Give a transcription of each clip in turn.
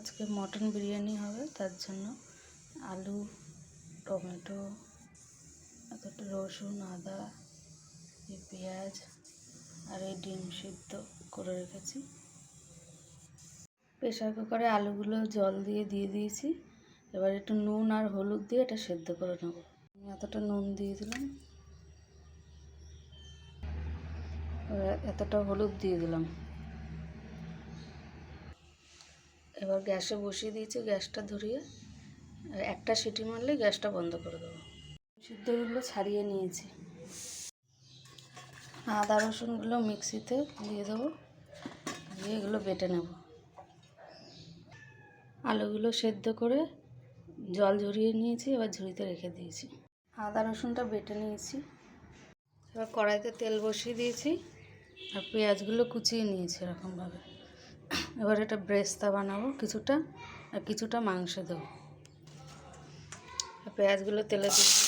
আজকে মটন বিরিয়ানি হবে, তার জন্য আলু, টমেটো, এতটা রসুন, আদা পেঁয়াজ আর এই ডিম সিদ্ধ করে রেখেছি। প্রেশার কুকারে আলুগুলো জল দিয়ে দিয়ে দিয়েছি। এবার একটু নুন আর হলুদ দিয়ে এটা সেদ্ধ করে নেব। আমি এতটা নুন দিয়ে দিলাম। এতটা হলুদ দিয়ে দিলাম। এবার গ্যাসে বসিয়ে দিয়েছি গ্যাসটা ধরিয়ে একটা সিটি মারলে গ্যাসটা বন্ধ করে দেবো। সিদ্ধগুলো ছাড়িয়ে নিয়েছি। আদা রসুনগুলো মিক্সিতে দিয়ে দেবো, দিয়ে এগুলো বেটে নেব। আলুগুলো সেদ্ধ করে জল ঝরিয়ে নিয়েছি, এবার ঝুড়িতে রেখে দিয়েছি। আদা রসুনটা বেটে নিয়েছি। এবার কড়াইতে তেল বসিয়ে দিয়েছি, আর পেঁয়াজগুলো কুচিয়ে নিয়েছি এরকমভাবে। এবার এটা ব্রেস্তা বানাবো, কিছুটা, আর কিছুটা মাংস দেবো। পেঁয়াজগুলো তেলে দিলাম।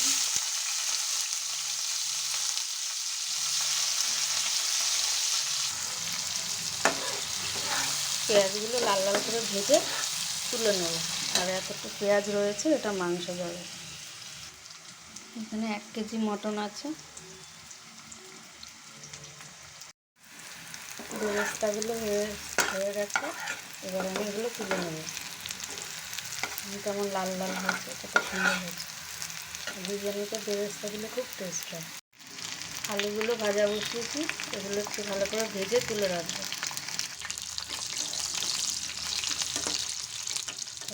পেঁয়াজগুলো লাল লাল করে ভেজে তুলে নেব। আর এতটা পেঁয়াজ রয়েছে, এটা মাংস যাবে এখানে এক কেজি মটন আছে। বেরেস্তাগুলো হয়ে হয়ে গেছে, এবার আমি এগুলো তুলে নেব। কেমন লাল লাল হয়েছে কত সুন্দর হয়েছে। বিরিয়ানিতে বেরেস্তাগুলো খুব টেস্ট হয়। আলুগুলো ভাজা বসিয়েছি, এগুলো একটু ভালো করে ভেজে তুলে রাখব।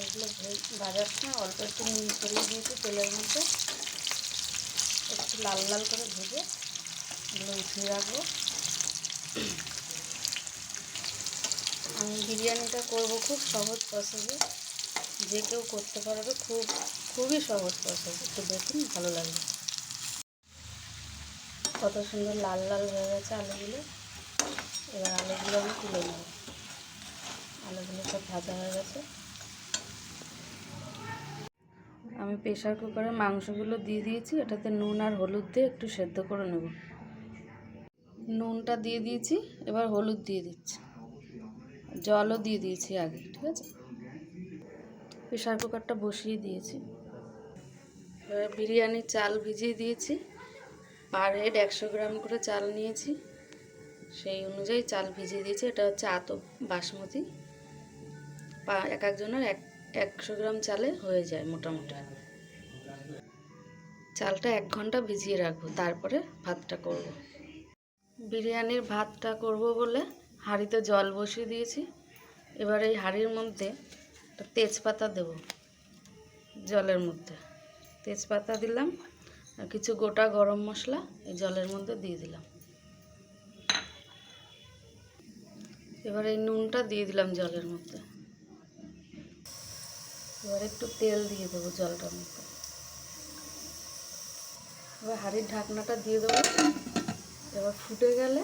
এগুলো ভাজার সময় অল্প একটু নুন ছড়িয়ে দিয়েছি তেলের মধ্যে। একটু লাল লাল করে ভেজে এগুলো উঠিয়ে রাখব। আমি বিরিয়ানিটা করব খুব সহজ প্রসেসে যে কেউ করতে পারবে খুব, খুবই সহজ প্রসেস একটু দেখুন, ভালো লাগবে। কত সুন্দর লাল লাল হয়ে গেছে আলুগুলো। এবার আলুগুলো আমি তুলে নেব। আলুগুলো সব ভাজা হয়ে গেছে। আমি প্রেশার কুকারে মাংসগুলো দিয়ে দিয়েছি। এটাতে নুন আর হলুদ দিয়ে একটু সেদ্ধ করে নেব। নুনটা দিয়ে দিয়েছি, এবার হলুদ দিয়ে দিচ্ছি। জলও দিয়ে দিয়েছি আগে, ঠিক আছে? প্রেশার কুকারটা বসিয়ে দিয়েছি। বিরিয়ানির চাল ভিজিয়ে দিয়েছি। পার হেড একশো গ্রাম করে চাল নিয়েছি। সেই অনুযায়ী চাল ভিজিয়ে দিয়েছি। এটা হচ্ছে আতপ বাসমতি। এক একজনের এক, একশো গ্রাম চালে হয়ে যায় মোটামুটি। চালটা এক ঘণ্টা ভিজিয়ে রাখব, তারপরে ভাতটা করব। বিরিয়ানির ভাতটা করব বলে হাঁড়িতে জল বসিয়ে দিয়েছি। এবার এই হাঁড়ির মধ্যে তেজপাতা দেব, জলের মধ্যে। তেজপাতা দিলাম, আর কিছু গোটা গরম মশলা এই জলের মধ্যে দিয়ে দিলাম। এবার এই নুনটা দিয়ে দিলাম জলের মধ্যে। এবার একটু তেল দিয়ে দেবো জলটার মধ্যে। এবার হাঁড়ির ঢাকনাটা দিয়ে দেবো। এবার ফুটে গেলে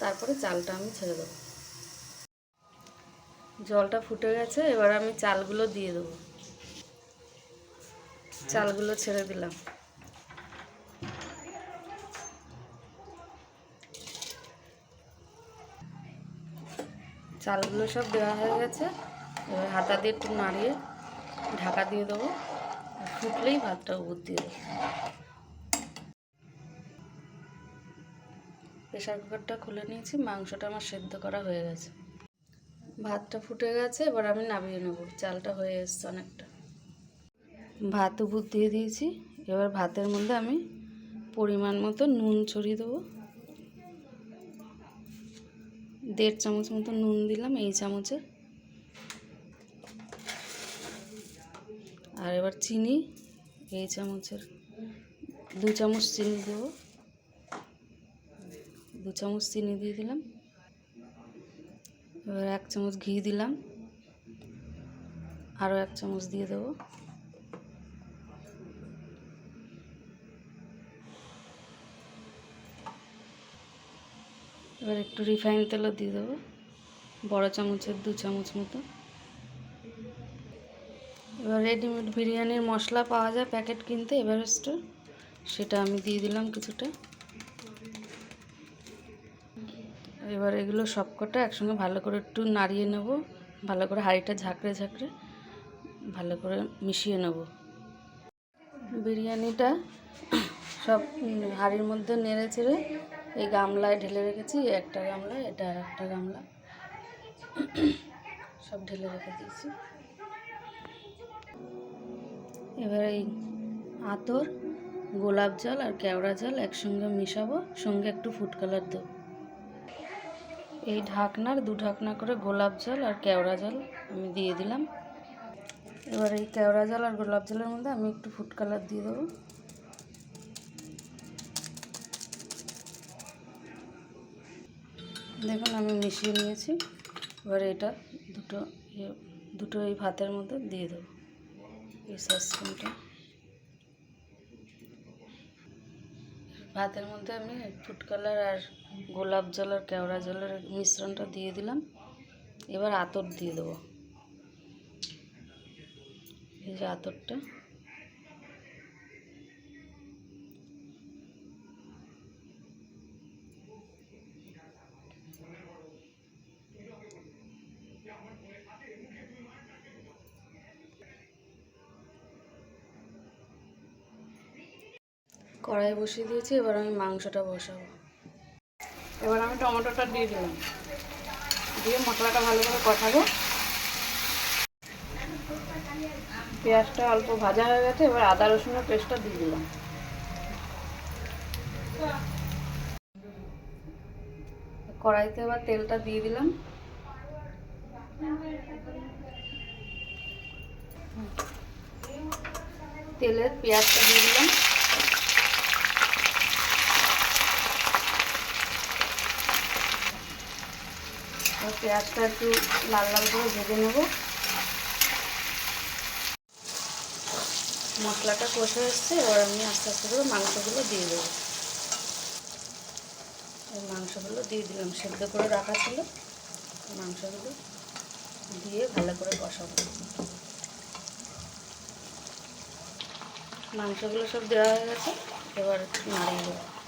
তারপরে চালটা আমি ছেড়ে দেবো। জলটা ফুটে গেছে, এবার আমি চালগুলো দিয়ে দেবো। চালগুলো ছেড়ে দিলাম। চালগুলো সব দেওয়া হয়ে গেছে। এবার হাতা দিয়ে একটু নাড়িয়ে ঢাকা দিয়ে দেবো। ফুটলেই ভাতটা উপর দিয়ে দেবো। প্রেশার কুকারটা খুলে নিয়েছি, মাংসটা আমার সেদ্ধ করা হয়ে গেছে। ভাতটা ফুটে গেছে, এবার আমি নামিয়ে নেব। চালটা হয়ে এসছে অনেকটা। ভাত উপর দিয়ে দিয়েছি, এবার ভাতের মধ্যে আমি পরিমাণ মতো নুন ছড়িয়ে দেবো। দেড় চামচ মতো নুন দিলাম এই চামচে। আর এবার চিনি, এই চামচের দু চামচ চিনি দেবো। দু চামচ চিনি দিয়ে দিলাম। এবার এক চামচ ঘি দিলাম। আরও এক চামচ দিয়ে দেবো। এবার একটু রিফাইন তেলও দিয়ে দেবো। বড় চামচের দু চামচ মতো। এবার রেডিমেড বিরিয়ানির মশলা পাওয়া যায় প্যাকেট কিনতে এভারেস্টের সেটা আমি দিয়ে দিলাম কিছুটা। এবার এগুলো সবকটা একসঙ্গে ভালো করে একটু নাড়িয়ে নেব, ভালো করে হাঁড়িটা ঝাঁকড়ে ঝাঁকড়ে ভালো করে মিশিয়ে নেব। বিরিয়ানিটা সব হাঁড়ির মধ্যে নেড়ে চেড়ে এই গামলায় ঢেলে রেখেছি, একটা গামলা, এটা একটা গামলা। সব ঢেলে রেখে দিয়েছি। এবার এই আতর, গোলাপ জল আর কেওড়া জল একসঙ্গে মিশাবো, সঙ্গে একটু ফুড কালার দেবো। এই ঢাকনার দু ঢাকনা করে গোলাপ জল আর কেওড়া জল আমি দিয়ে দিলাম। এবার এই কেওড়া জল আর গোলাপ জলের মধ্যে আমি একটু ফুড কালার দিয়ে দেবো। দেখুন আমি মিশিয়ে নিয়েছি। এবার এটা দুটো ইয়ে দুটো এই ভাতের মধ্যে দিয়ে দেবো। এই সসপ্যানটা। ভাতের মধ্যে আমি ফুড কালার আর গোলাপ জল আর কেওড়া জলের মিশ্রণটা দিয়ে দিলাম। এবার আতর দিয়ে দেবো। এই যে আতরটা। কড়াই বসিয়ে দিয়েছি, এবার আমি মাংসটা বসাবো। এবার আমি টমেটোটা দিয়ে দিলাম। দিয়ে মশলাটা ভালো করে কষাবো। পেঁয়াজটা অল্প ভাজা হয়ে গেছে, এবার আদা রসুনের পেস্টটা দিয়ে দিলাম। কড়াইতে এবার তেলটা দিয়ে দিলাম। তেলের পেঁয়াজটা দিয়ে দিলাম। পেঁয়াজটা একটু লাল লাল করে ভেজে নেব। মশলাটা কষে এসছে, এবার আমি আস্তে আস্তে করে মাংসগুলো দিয়ে দেবো। মাংসগুলো দিয়ে দিলাম, সেদ্ধ করে রাখা ছিল। মাংসগুলো দিয়ে ভালো করে কষাবো। মাংসগুলো সব দেওয়া হয়ে গেছে, এবার নাড়িয়ে দেবো।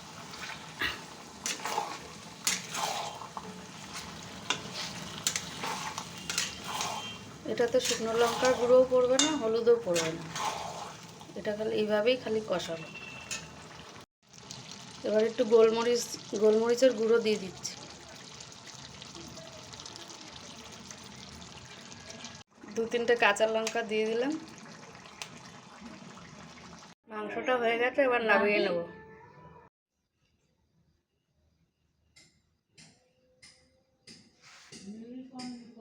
এটাতে শুকনো লঙ্কার গুঁড়োও পড়বে না, হলুদও পড়বে না। এটা খালি এইভাবেই খালি কষাবো। এবার একটু গোলমরিচ, গোলমরিচের গুঁড়ো দিয়ে দিচ্ছি। দু তিনটে কাঁচা লঙ্কা দিয়ে দিলাম। মাংসটা হয়ে গেছে, এবার নামিয়ে নেব। Mm-hmm.